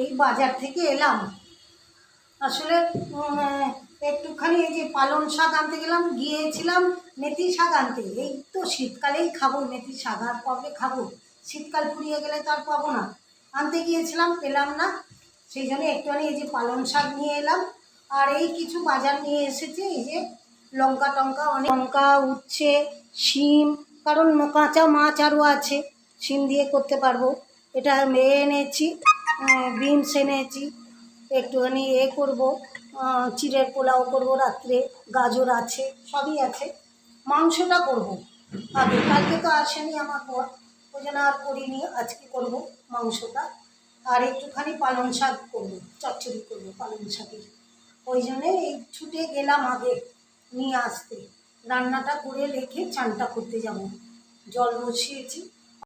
এই বাজার থেকে এলাম। আসলে একটুখানি এই যে পালং শাক আনতে গেলাম, গিয়েছিলাম মেথি শাক আনতে। এই তো শীতকালেই খাব মেথি শাক আর কবে খাব? শীতকাল ফুরিয়ে গেলে তো আর পাবো না। আনতে গিয়েছিলাম পেলাম না। সেই জন্য একটুখানি এই যে পালং শাক নিয়ে এলাম। আর এই কিছু বাজার নিয়ে এসেছে, এই যে লঙ্কা টঙ্কা, অনেক লঙ্কা, উচ্ছে, শিম, কারণ কাঁচা মাছ আরও আছে। শিম দিয়ে করতে পারব। এটা মেয়ে এনেছি বিনস এনেছি। একটুখানি এ করব চিড়ের পোলাও করব রাত্রে, গাজর আছে, সবই আছে। মাংসটা করব। আগে, কালকে তো আসেনি আমার পর ওই জন্য আর করিনি, আজকে করব মাংসটা। আর একটুখানি পালং শাক করব, চচ্চড়ি করব পালং শাকের। ওই জন্যে এই ছুটে গেলাম আগে নিয়ে আসতে। রান্নাটা করে রেখে চানটা করতে যাব। জল বসিয়েছি।